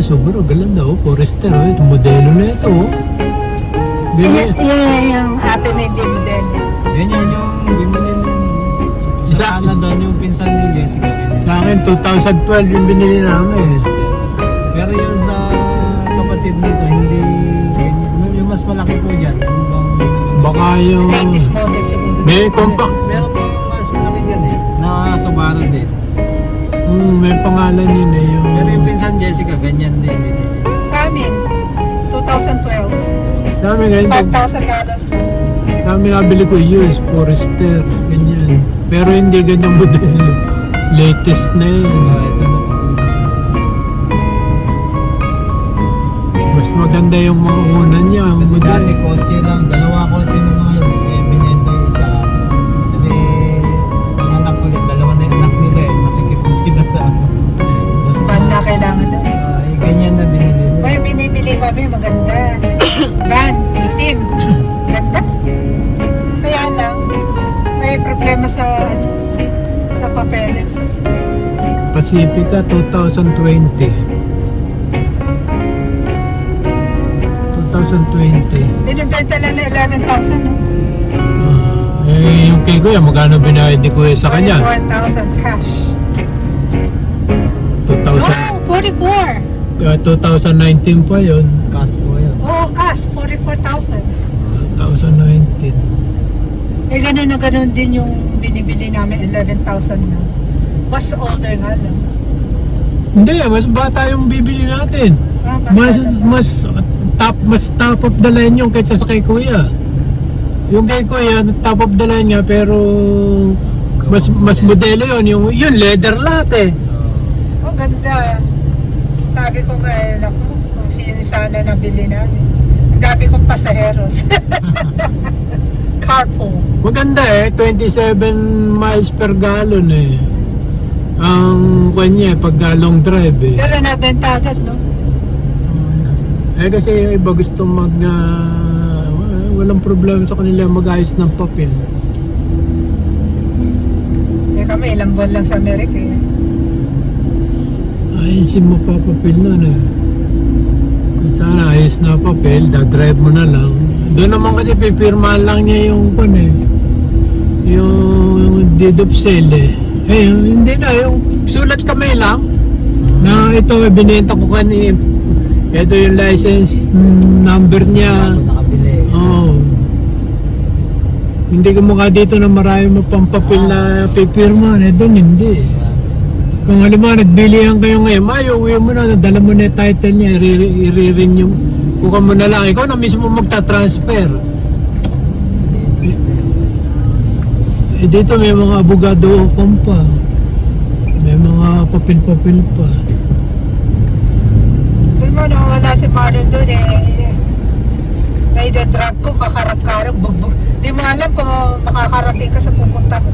ito, sobrang ganda oh. Forester oh. Ito, modelo na ito oh. Yan, Ganyan. yan yung atin na hindi model. Ganyan yung binili Isa- sa Canada yung pinsan ni Jessica. ganyan. Sa akin, 2012 yung binili namin. Pero yung sa kapatid nito, hindi ganyan. Yung mas malaki po dyan. Yung bang- Baka yung... Latest model siguro. May compact. Meron po yung mas malaki dyan eh. Na Subaru din. Mm, may pangalan yun eh. Yung... Pero yung pinsan Jessica, ganyan din. Sa amin, 2012. Sa amin ngayon, $5,000 dollars lang. sa amin nabili ko US, Forester, ganyan. Pero hindi ganyang modelo. Latest na yun. Ah, ito na. Mas maganda yung mga una niya. Kasi dati modelo. kotse lang, dalawa kotse ng mga Pacifica 2020. 2020. Binibenta lang na 11,000, no? Ah, eh, yung kay Kuya, magkano binayad ni Kuya sa kanya? 44,000 cash. 2,000, Wow, 44! uh, 2019 pa yun. Cash po yun. Oo, cash, 44,000. 2019. Eh, ganun na ganun din yung binibili namin, 11,000 na. Mas older nga lang. Hindi, mas bata yung bibili natin. Ah, Mas, mas top, mas top of the line yung kaysa sa kay Kuya. Yung kay Kuya, top of the line nga, pero mas mas modelo yon yung yun leather lahat eh. Oh, ganda. Sabi ko nga, eh, naku, kung sino sana nabili namin. Ang dami kong pasaheros. Carpool. Maganda eh, 27 miles per gallon eh. Ang kanya pag ah, long drive eh. Pero nabenta agad, no? Eh kasi yung iba gusto mag ah, walang problema sa kanila mag-ayos ng papel. Eh kami, ilang buwan lang sa Amerika eh. Ayusin mo pa papel nun eh. Kung sana ayos na papel, da-drive mo na lang. Doon naman kasi pipirmahan lang niya yung kun eh. Yung deed of sale eh. Eh, hindi na. Yung sulat kamay lang. Na ito, binenta ko kani. Ito yung license number niya. Oo. Hindi ka mukha dito na marami mo pang papel na pipirma. Eh, doon hindi. Kung halimbawa nagbilihan kayo ngayon, mayo, uwi mo na, dala mo na yung title niya, i-renew. Kuha mo na lang, ikaw na mismo magta-transfer. Eh, dito may mga abogado pa. May mga papel-papel pa. Pero mo, wala si Marlon doon eh. Naida-drug ko, kakarap-karap, bugbog. Di mo alam kung makakarating ka sa pupunta mo.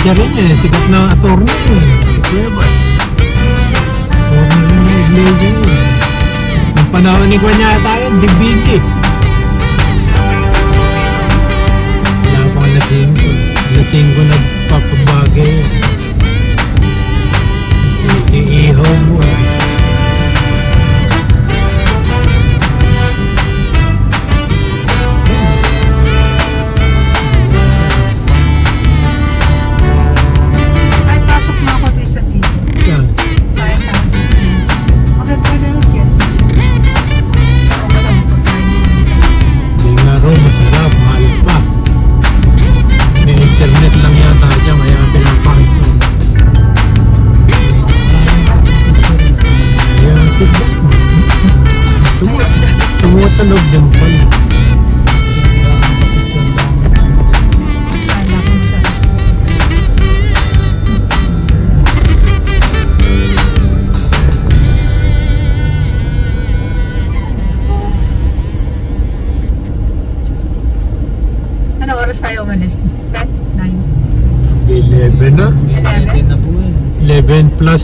Iglesia rin eh. Sikat na attorney eh. Cuevas. Attorney rin ng iglesia eh. Ang panahon ni Kwan yun, DVD. Wala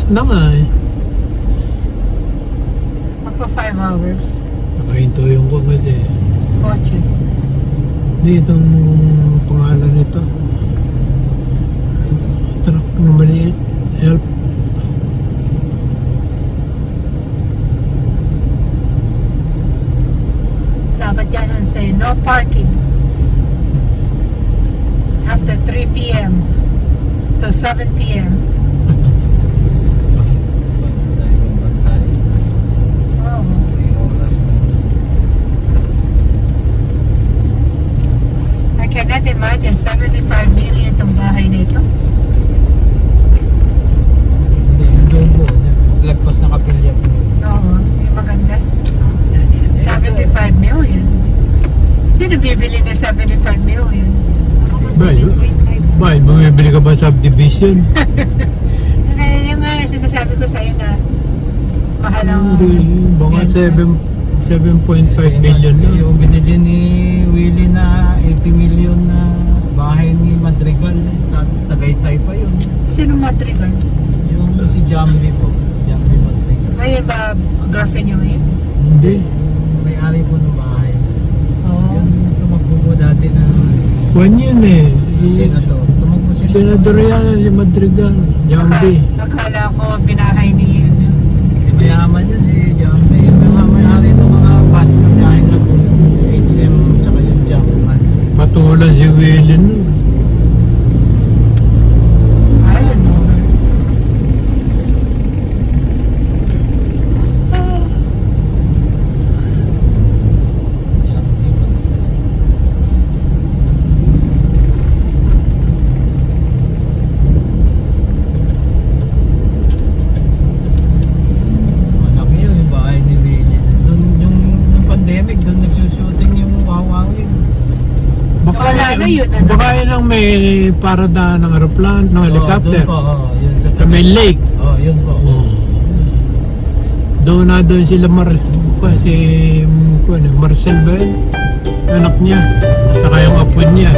11 plus na nga eh. Magpa 5 hours. Nakahintoyon ko kasi. Kotse. Hindi itong pangalan nito. Truck na maliit. Help. Dapat yan ang say, no parking. After 3 p.m. to 7 p.m. Sa ibang bansa is na. Oh. May oras na. I cannot imagine 75 million itong bahay na ito. Hindi, doon po. Lagpas na kapilya po. Oo, yung maganda. 75 million. Sino bibili ng 75 million? Bay, bay, bumibili ka ba sa subdivision? Kaya yung nga sinasabi ko sa'yo na mahal ang... Hindi, baka 7 7.5 million na. Yung binili ni Willie na 80 million na bahay ni Madrigal eh, sa Tagaytay pa yun. Sino Madrigal? Yung si Jambi po. Jambi Madrigal. Ngayon ba girlfriend niya ngayon? Hindi. May-ari po ng bahay. Oo. Yung tumakbo po dati na Kwan yun eh. senator. Tumakbo si Senador yan, si Madrigal. Jambi. Akala ko binahay ni ano. Mayaman yun si നമ്മുടെ ജില്ലയിൽ ano? baka yun ang may parada ng aeroplano, ng helicopter. Oh, doon po, oh, yun sa, Sa may lake. Oh, yun po. Oh. Doon na doon sila Mar si Marcel ba yun? Anak niya. Saka yung apo niya.